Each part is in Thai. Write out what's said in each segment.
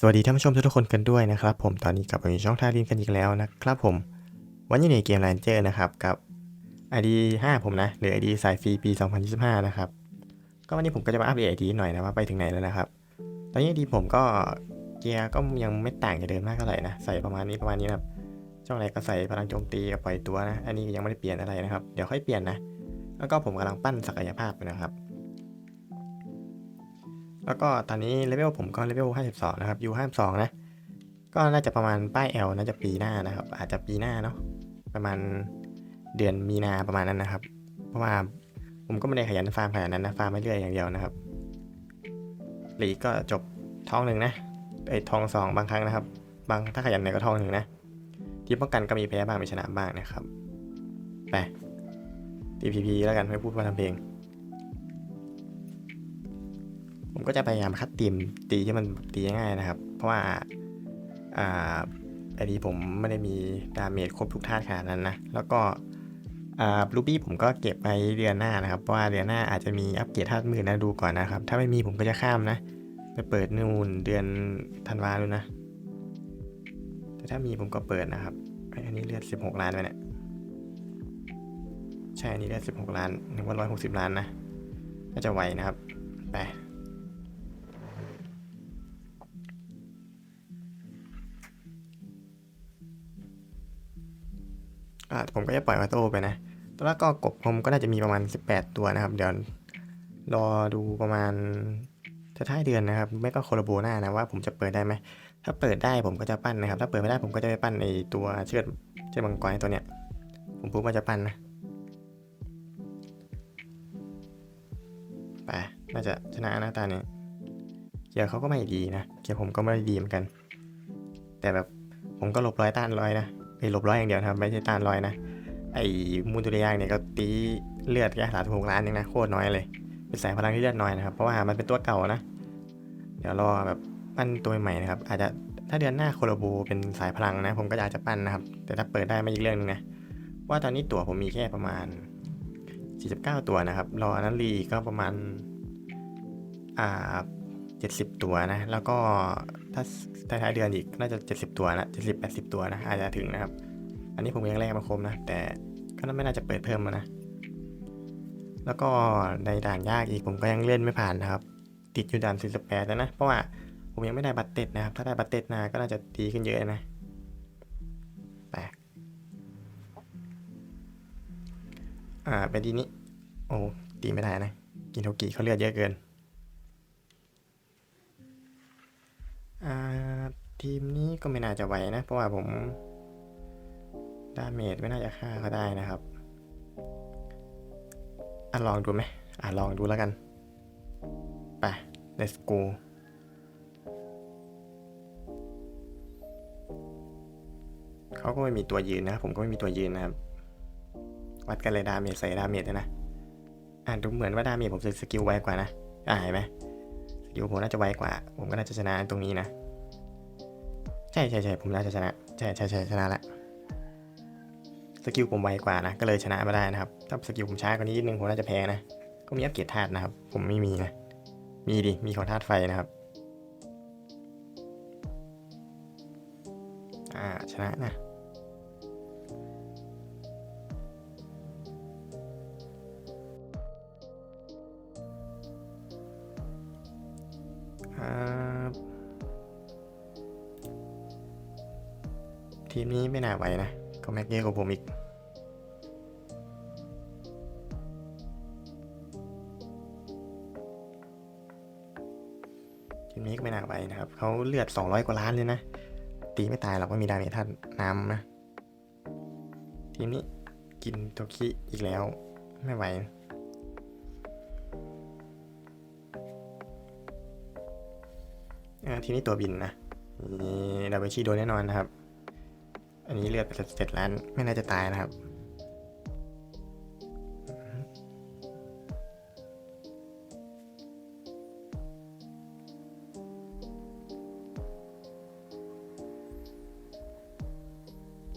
สวัสดีท่านผู้ชมทุกคนกันด้วยนะครับ ผมตอนนี้กลับมาอยู่ช่องท่าลินกันอีกแล้วนะครับผม วันนี้ในเกม r รนเจอร์นะครับกับ ID 5 ผมนะ หรือ ID สายฟรีปี 2025 นะครับ ก็วันนี้ผมก็จะมาอัปเดต ID หน่อยนะว่าไปถึงไหนแล้วนะครับ ตอนนี้ ID ผมก็เกียร์ก็ยังไม่ต่างจากเดิมมากเท่าไหร่นะ ใส่ประมาณนี้ประมาณนี้นะครับ ช่องไหนก็ใส่พลังโจมตีกับปล่อยตัวนะ อันนี้ยังไม่ได้เปลี่ยนอะไรนะครับ เดี๋ยวค่อยเปลี่ยนนะ แล้วก็ผมกำลังปั้นศักยภาพนะครับ แล้วก็ตอนนี้เลเวลผมก็เลเวล52 นะครับอยู่52นะ ก็น่าจะประมาณป้าย L น่าจะปีหน้านะครับ อาจจะปีหน้าเนาะ ประมาณเดือนมีนาประมาณนั้นนะครับ เพราะว่าผมก็ไม่ได้ขยันฟาร์มขนาดนั้นนะ ฟาร์มไปเรื่อยอย่างเดียวนะครับหลีกก็จบทองหนึ่งนะไอ้ทองสองบางครั้งนะครับ บางถ้าขยันหน่อยก็ทองหนึ่งนะ ทีมป้องกันก็มีแพ้บ้างมีชนะบ้างนะครับ ไป TPP แล้วกันไม่พูดว่าทำเพลง ผมก็จะพยายามคัดตีมตีที่มันตีง่ายนะครับ เพราะว่าอ่าไอดีผมไม่ได้มีดาเมจครบทุกธาตุขนาดนั้นนะ แล้วก็อ่าลูบี้ผมก็เก็บไว้เดือนหน้านะครับ เพราะว่าเดือนหน้าอาจจะมีอัปเกรดธาตุมือนะดูก่อนนะครับ ถ้าไม่มีผมก็จะข้ามนะ ไปเปิดนูนเดือนธันวาดูนะ แต่ถ้ามีผมก็เปิดนะครับเอ้ยอันนี้เลือด 16 ล้านไปเนี่ย ใช่ อันนี้เลือด 16 ล้านนึกว่า160 ล้านนะน่าจะไหวนะครับ ไป ผมก็จะปล่อยออโต้ไปนะแล้วก็กบผมก็น่าจะมีประมาณ 18 ตัวนะครับ เดี๋ยวรอดูประมาณท้ายเดือนนะครับ ไม่ก็โคโลโบหน้านะว่าผมจะเปิดได้ไหม ถ้าเปิดได้ผมก็จะปั้นนะครับ ถ้าเปิดไม่ได้ผมก็จะไปปั้นในตัวเชือดเชือดมังกรตัวเนี้ย ผมพูดว่าจะปั้นนะ ไป น่าจะชนะหน้าตาเนี่ยเกียร์เขาก็ไม่ดีนะ เกียร์ผมก็ไม่ด้ดีเหมือนกัน แต่แบบผมก็หลบร้อยต้านร้อยนะ ไปหลบร้อยอย่างเดียวนะครับไม่ใช่ต้านร้อยนะ ไอ้มูนตุเรียงเนี่ยก็ตีเลือดแค่สามสิบหกล้านเองนะโคตรน้อยเลย เป็นสายพลังที่เลือดน้อยนะครับ เพราะว่ามันเป็นตัวเก่านะ เดี๋ยวรอแบบปั้นตัวใหม่นะครับ อาจจะถ้าเดือนหน้าโคโลโบเป็นสายพลังนะ ผมก็อาจจะปั้นนะครับ แต่ถ้าเปิดได้ไม่อีกเรื่องหนึงนะ ว่าตอนนี้ตั๋วผมมีแค่ประมาณ 49 ตัวนะครับ รออันนั้นรีก็ประมาณอ่า70 ตัวนะ แล้วก็ ถ้าท้ายเดือนอีกน่าจะ70 ตัวนะ70 80 ตัวนะอาจจะถึงนะครับ อันนี้ผมยังแรกมาคมนะ แต่ก็ไม่น่าจะเปิดเพิ่มนะ แล้วก็ในด่านยากอีกผมก็ยังเล่นไม่ผ่านนะครับ ติดอยู่ด่าน48แล้วนะ เพราะว่าผมยังไม่ได้บัตรเต็ดนะครับ ถ้าได้บัตรเต็ดมาก็น่าจะดีขึ้นเยอะนะแปลกอ่าเป็นทีนี้โอ้ตีไม่ได้นะ กินโทกิเขาเลือดเยอะเกิน ทีมนี้ก็ไม่น่าจะไหวนะ เพราะว่าผมดาเมจไม่น่าจะฆ่าเขาได้นะครับอะลองดูไหมอะลองดูแล้วกัน ไป let's go เขาก็ไม่มีตัวยืนนะ ผมก็ไม่มีตัวยืนนะครับ วัดกันเลยดาเมจใส่ดาเมจเลยนะ อ่าดูเหมือนว่าดาเมจผมจะสกิลไวกว่านะ อ่าเห็นไหม สกิลผมน่าจะไวกว่า ผมก็น่าจะชนะตรงนี้นะ ใช่ใช่ใช่ผมน่าจะชนะ ใช่ใช่ใช่ชนะละสกิลผมไวกว่านะ ก็เลยชนะมาได้นะครับ ถ้าสกิลผมช้ากว่านี้นิดนึงผมน่าจะแพ้นะ ก็มีอัปเกรดธาตุนะครับ ผมไม่มีนะ มีดิ มีของธาตุไฟนะครับ อ่า ชนะนะ ทีมนี้ไม่น่าไหวนะ ก็แม็กเยอะกว่าผมอีก ทีมนี้ก็ไม่น่าไหวนะครับ เขาเลือด 200 กว่าล้านเลยนะ ตีไม่ตายหรอกว่ามีดาเมจท่านน้ำนะ ทีมนี้กินโทคิอีกแล้ว ไม่ไหวอ่าทีนี้ตัวบินนะนี่ดาเวชีโดนแน่นอนนะครับ อันนี้เลือดไปเจ็ดล้าน ไม่น่าจะตายนะครับ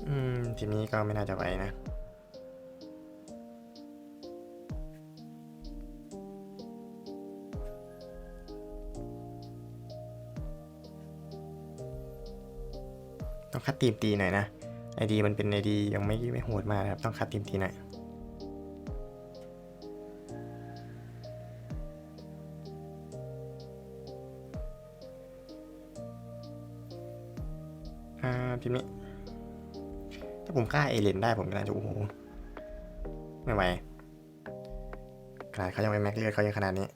อืม ทีนี้ก็ไม่น่าจะไหวนะต้องคัดทีมตีหน่อยนะ ไอดีมันเป็นไอดียังไม่ไม่โหดมากนะครับ ต้องคัดทีมตีหน่อยอ่าทีมนี้ ถ้าผมฆ่าเอเลนได้ผมก็น่าจะโอ้โห ไม่ไหวขนาดเขายังไม่แม็กเลือดเขายังขนาดนี้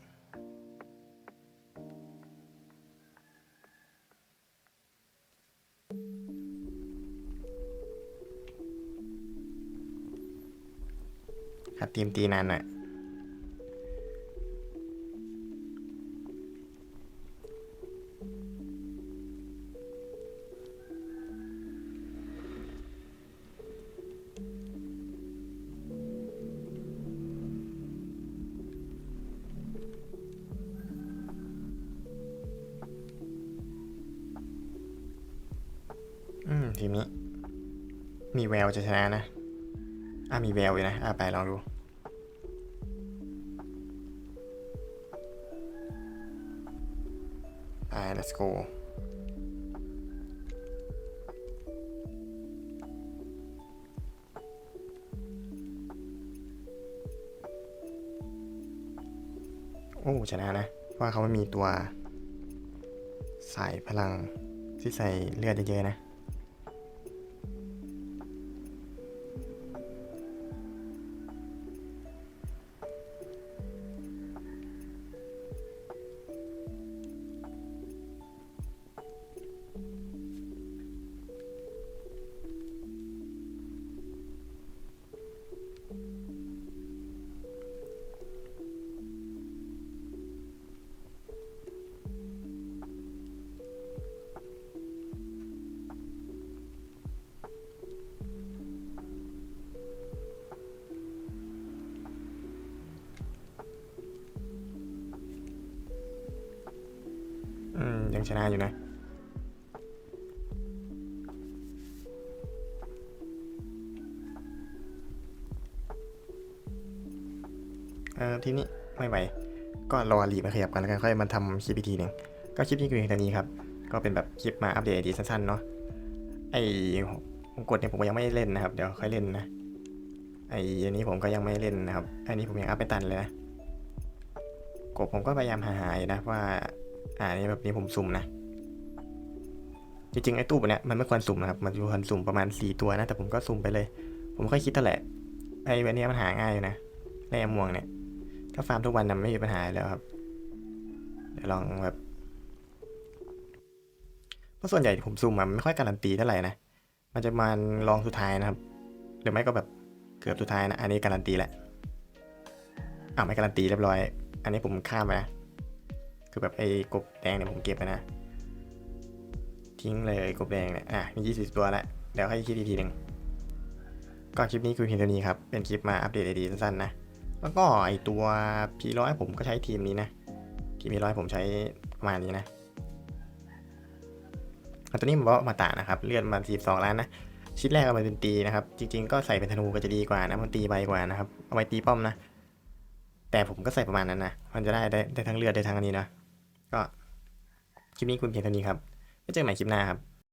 ขัดทีมตีนานหน่อยอืมทีมนี้ มีแววจะชนะนะ อะมีแววอยู่นะ อะไปลองดู ไป let's go โอ้ชนะนะเพราะว่าเขาไม่มีตัวสายพลังที่ใส่เลือดเยอะๆนะ ยังชนะอยู่นะเออทีนี้ไม่ไหวก็รอรีมาขยับกันแล้วกันค่อยมาทำคลิปอีกทีหนึ่งก็คลิปนี้คือเท่านี้ครับ ก็เป็นแบบคลิปมาอัปเดตดีสั้นๆเนาะไอ้กดเนี่ยผมยังไม่เล่นนะครับ เดี๋ยวค่อยเล่นนะไอ้อันนี้ผมก็ยังไม่เล่นนะครับ อันนี้ผมยังอัพไม่ตันเลยนะกบผมก็พยายามหาหายนะว่า อ่านี่แบบนี้ผมสุ่มนะ จริงๆไอ้ตู้เนี่ยมันไม่ควรสุ่มนะครับ มันควรสุ่มประมาณ 4 ตัวนะ แต่ผมก็สุ่มไปเลย ผมค่อยคิดแต่แหละ ไอ้วันนี้มันหาง่ายอยู่นะไอ้ม่วงเนี่ย ถ้าฟาร์มทุกวันนะไม่มีปัญหาแล้วครับ เดี๋ยวลองแบบ เพราะส่วนใหญ่ผมซูมมันไม่ค่อยการันตีเท่าไหร่นะ มันจะมาลองสุดท้ายนะครับ หรือไม่ก็แบบเกือบสุดท้ายนะ อันนี้การันตีแหละอ้าวไม่การันตีเรียบร้อย อันนี้ผมข้ามไปนะ คือแบบไอ้กบแดงเนี่ยผมเก็บไปนะ ทิ้งเลยกบแดงเนี่ย อะ มี 20 ตัวแล้วเดี๋ยวค่อยคิดอีกทีหนึ่งก็คลิปนี้คือเพียงเท่านี้ครับ เป็นคลิปมาอัปเดตไอดีสั้นๆนะ แล้วก็ไอตัว P100 ผมก็ใช้ทีมนี้นะ ทีม P100 ผมใช้ประมาณนี้นะอันตัวนี้มันว่ามาตานะครับ เลือดมา42ล้านนะชิ้นแรกเอามาเป็นตีนะครับ จริง ๆ ก็ใส่เป็นธนูก็จะดีกว่านะ มันตีไวกว่านะครับ เอาไว้ตีป้อมนะ แต่ผมก็ใส่ประมาณนั้นนะ มันจะได้ได้ทั้งเลือดได้ทั้งอันนี้นะ ก็คลิปนี้คุณเพียงเท่านี้ครับไว้เจอกันใหม่คลิปหน้าครับ